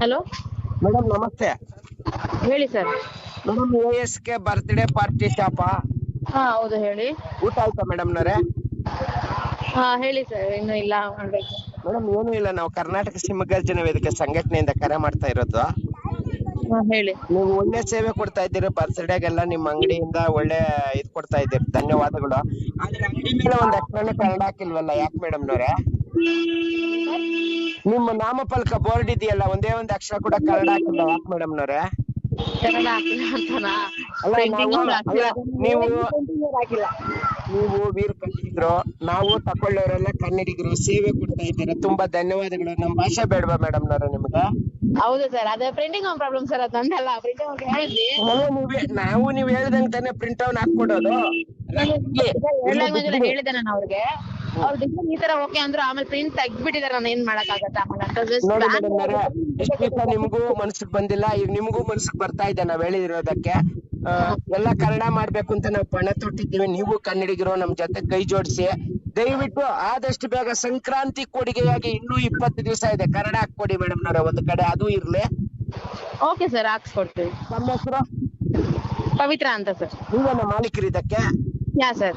Hello? Madam ನಮಸ್ತೆ. ಹೇಳಿ sir. Madam A S K birthday party ಸ್ಟಾಪಾ ಹಾ ಹೌದು ಹೇಳಿ. ಊಟ ಆಯ್ತಾ ಮೇಡಮ್ನವ್ರೆ ಹಾ ಹೇಳಿ ಸರ್ ಇನ್ನು ಇಲ್ಲ ಮಾಡ್ಬೇಕು. ಮೇಡಮ್ ಏನು ಇಲ್ಲ ನಾವು ಕರ್ನಾಟಕ ಸಿಂಹಗರ್ಜನ ವೇದಿಕೆ ಸಂಘಟನೆಯಿಂದ ಕರೆ ಮಾಡ್ತಾ ಇರೋದು. ಹಾ ಹೇಳಿ. ನೀವು ಒಳ್ಳೆ ಸೇವೆ ಕೊಡ್ತಾ ಇದ್ದೀರಿ ಬರ್ತ್ಡೇಗೆಲ್ಲ ನಿಮ್ಮ ಅಂಗಡಿಯಿಂದ ಒಳ್ಳೆ ಇದ್ ಕೊಡ್ತಾ ಇದ್ದೀರಿ ಧನ್ಯವಾದಗಳು. ಆದ್ರೆ ಅಂಗಡಿ ಮೇಲೆ ಒಂದು ಅಕ್ಷರನೇ ಕನ್ನಡ ಹಾಕಿಲ್ವಲ್ಲ ಯಾಕೆ ಮೇಡಮ್ನವ್ರೆ ನಿಮ್ಮ ನಾಮಫಲಕ ಬೋರ್ಡ್ ಇದೆಯಲ್ಲ ಒಂದೇ ಒಂದ್ ಅಕ್ಷರ ಕೂಡ ಕನ್ನಡ ಹಾಕಿಲ್ಲ ಯಾಕೆ ಮೇಡಮ್ನವ್ರೆ ಕನ್ನಡ ಹಾಕಿಲ್ಲ ಅಂತನಾ ಅಲ್ಲ, ನಾವು- ಅಲ್ಲ, ನೀವು- ವೀರ ಕನ್ನಡಿಗರು ನಾವು ತಕೊಳ್ಳೋರೆಲ್ಲ ಕನ್ನಡಿಗರು ಸೇವೆ ಕೊಡ್ತಾ ಇದ್ದೀರಾ ತುಂಬಾ ಧನ್ಯವಾದಗಳು ನಮ್ಮ ಭಾಷೆ ಬೇಡವಾ ಮೇಡಮ್ನವ್ರೆ ನಿಮ್ಗೆ ಹೌದು ಸರ್ ಅದೇ ಪ್ರಿಂಟಿಂಗ್ ಒಂದು ಪ್ರಾಬ್ಲಮ್ ಸರ್ ಅದು ನಂದಲ್ಲ ಪ್ರಿಂಟಿಂಗ್ ಅವ್ರಿಗೆ ಹೇಳಿದ್ವಿ ನಾವು ನೀವೇ ನಾವು ನೀವ್ ಹೇಳ್ದಂಗ್ ತಾನೇ ಪ್ರಿಂಟ್ ಔಟ್ ಹಾಕೊಡೋದು ಹೇಳಿದೆ ನಾನು ಅವ್ರಿಗೆ ಅವ್ರು ಡಿಸೈನ್ ಈ ತರ ಓಕೆ ಅಂದ್ರು ಆಮೇಲೆ ಪ್ರಿಂಟ್ ತೆಗ್ದ್ಬಿಟ್ಟಿದಾರೆ ನಾನು ಏನ್ ಮಾಡಕ್ ಆಗತ್ತೆ ಆಮೇಲೆ ನೋಡಿ ಮೇಡಮ್ ಇಷ್ಟ ದಿವಸ ನಿಮ್ಗೂ ಮನ್ಸಿಗೆ ಬಂದಿಲ್ಲ ಈಗ ನಿಮ್ಗೂ ಮನ್ಸಿಗೆ ಬರ್ತಾ ಇದೆ ನಾವ್ ಹೇಳಿರೋದಕ್ಕೆ. ಎಲ್ಲ ಕನ್ನಡ ಮಾಡ್ಬೇಕು ಅಂತ ನಾವು ಪಣ ತೊಟ್ಟಿದ್ದೀವಿ ನೀವು ಕನ್ನಡಿಗರು ನಮ್ ಜೊತೆ ಕೈ ಜೋಡಿಸಿ. ದಯವಿಟ್ಟು ಆದಷ್ಟು ಬೇಗ ಸಂಕ್ರಾಂತಿ ಕೊಡುಗೆಯಾಗಿ ಇನ್ನೂ ಇಪ್ಪತ್ತು ದಿವಸ ಇದೆ ಕನ್ನಡ ಹಾಕೊಡಿ ಮೇಡಮ್ ನವ್ರೆ ಒಂದು ಕಡೆ ಅದು ಇರ್ಲಿ. ಓಕೆ ಸರ್ ಹಾಕ್ಸ್ಕೊಡ್ತೀವಿ. ನಮ್ಮ ಹೆಸರು? ಪವಿತ್ರ ಅಂತ ಸರ್ ನೀವೇನ ಮಾಲೀಕರು ಇದಕ್ಕೆ? ಯಾ ಸರ್?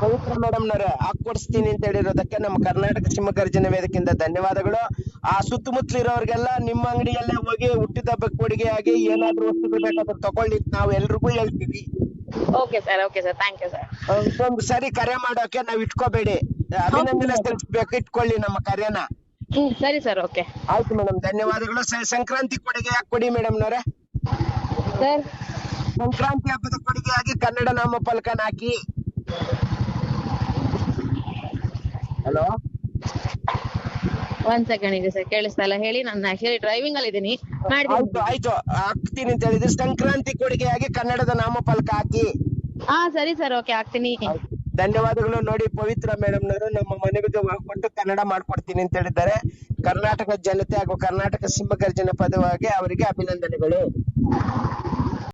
ಪವಿತ್ರ ಮೇಡಮ್ ನವ್ರೆ ಹಾಕೊಡಿಸ್ತೀನಿ ಅಂತ ಹೇಳಿರೋದಕ್ಕೆ ನಮ್ಮ ಕರ್ನಾಟಕ ಸಿಂಹಗರ್ಜನ ವೇದಿಕೆಯಿಂದ ಧನ್ಯವಾದಗಳು. ಆ ಸುತ್ತಮುತ್ತಲು ಇರೋರ್ಗೆಲ್ಲ ನಿಮ್ಮ ಅಂಗಡಿಯಲ್ಲೇ ಹೋಗಿ ಹುಟ್ಟಿದ ಹುಟ್ಟಿದಬ್ಬ ಕೊಡುಗೆಯಾಗಿ ಏನಾದ್ರೂ ವಸ್ತುಗಳು ಬೇಕಾದ್ರೆ ತಗೊಳ್ಳಿ. ನಾವು ಎಲ್ರಿಗೂ ಹೇಳ್ತೀವಿ. Okay sir okay sir. Thank you sir. ಒಂದ್ ಸರಿ ಕರೆ ಮಾಡೋಕೆ ನಾವ್ ಇಟ್ಕೋಬೇಡಿ. ಅಭಿನಂದನೆ ಸಲ್ಲಿಸ್ಬೇಕು ಇಟ್ಕೊಳ್ಳಿ ನಮ್ಮ ಕರೆನ. ಹ್ಮ್ ಸರಿ ಸರ್ ಓಕೆ. ಆಯ್ತು ಮೇಡಮ್ ಧನ್ಯವಾದಗಳು. ಸ- ಸಂಕ್ರಾಂತಿ ಕೊಡುಗೆ ಯಾಕೆ ಕೊಡಿ ಮೇಡಮ್ ನವರೇ ಸರ್? ಸಂಕ್ರಾಂತಿ ಹಬ್ಬದ ಕೊಡುಗೆಯಾಗಿ ಕನ್ನಡ ನಾಮ ಫಲಕನ ಹಾಕಿ. ಹಲೋ? ಒಂದ್ ಸೆಕೆಂಡ್ ಇದೆ ಸರ್ ಕೇಳಿಸ್ತಾ ಇಲ್ಲ. ಹೇಳಿ ನಾನು ಆಕ್ಚುಲಿ ಡ್ರೈವಿಂಗ್ ಅಲ್ಲಿ ಇದೀನಿ ಆಯ್ತು ಆಯ್ತು. ಹಾಕ್ತೀನಿ ಅಂತ ಹೇಳಿದ್ರೆ. ಸಂಕ್ರಾಂತಿ ಕೊಡುಗೆಯಾಗಿ ಕನ್ನಡದ ನಾಮಫಲಕ ಹಾಕಿ. ಹಾ ಸರಿ ಸರ್ ಓಕೆ ಹಾಕ್ತೀನಿ. ಧನ್ಯವಾದಗಳು ನೋಡಿ ಪವಿತ್ರ ಮೇಡಮ್ ನವರು. ನಮ್ಮ ಮನೆಗೆ ಹೋಗ್ಬಿಟ್ಟು ಕನ್ನಡ ಮಾಡ್ಕೊಡ್ತೀನಿ ಅಂತ ಹೇಳಿದ್ದಾರೆ. ಕರ್ನಾಟಕ ಜನತೆ ಹಾಗೂ ಕರ್ನಾಟಕ ಸಿಂಹಗರ್ಜನ ಪದವಾಗಿ ಅವರಿಗೆ ಅಭಿನಂದನೆಗಳು.